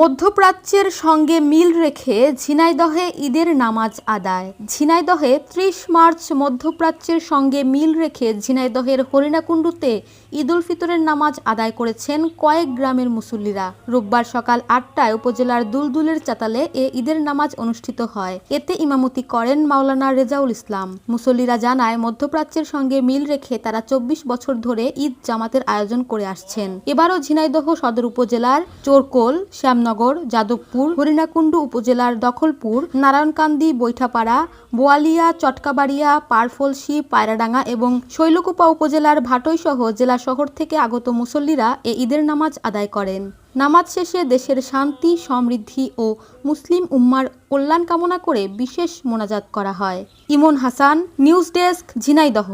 মধ্যপ্রাচ্যের সঙ্গে মিল রেখে ঝিনাইদহে ঈদের নামাজ আদায়। ঝিনাইদহে ত্রিশ মার্চ মধ্যপ্রাচ্যের সঙ্গে মিল রেখে ঝিনাইদহের হরিণাকুণ্ডুতে ঈদুল ফিতরের নামাজ আদায় করেছেন কয়েক গ্রামের মুসল্লিরা। রোববার সকাল আটটায় উপজেলার দুলদুলের চাতালে এ ঈদের নামাজ অনুষ্ঠিত হয়। এতে ইমামতি করেন মাওলানা রেজাউল ইসলাম। মুসল্লিরা জানায়, মধ্যপ্রাচ্যের সঙ্গে মিল রেখে তারা চব্বিশ বছর ধরে ঈদ জামাতের আয়োজন করে আসছেন। এবারও ঝিনাইদহ সদর উপজেলার চোরকোল, শ্যামনগর যাদবপুর, হরিণাকুণ্ডু উপজেলার দখলপুর, নারায়ণকান্দি, বৈঠাপাড়া, বোয়ালিয়া, চটকাবাড়িয়া পারফলসি পায়রাডাঙ্গা এবং শৈলকুপা উপজেলার ভাটইসহ জেলা শহর থেকে আগত মুসল্লিরা এ ঈদের নামাজ আদায় করেন। নামাজ শেষে দেশের শান্তি, সমৃদ্ধি ও মুসলিম উম্মার কল্যাণ কামনা করে বিশেষ মোনাজাত করা হয়। Imon Hasan, news desk, Jhenaidah.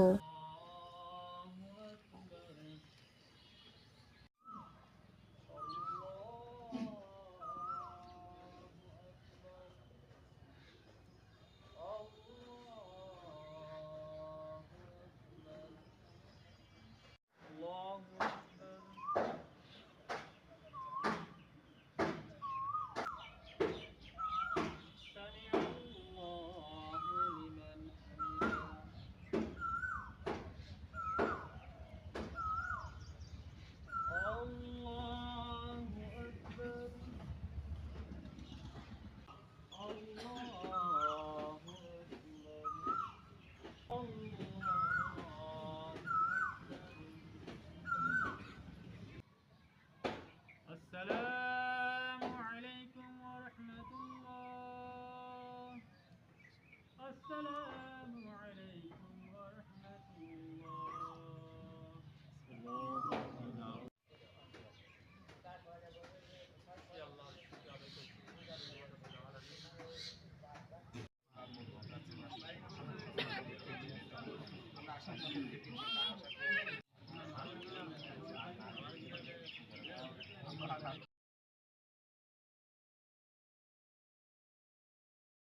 السلام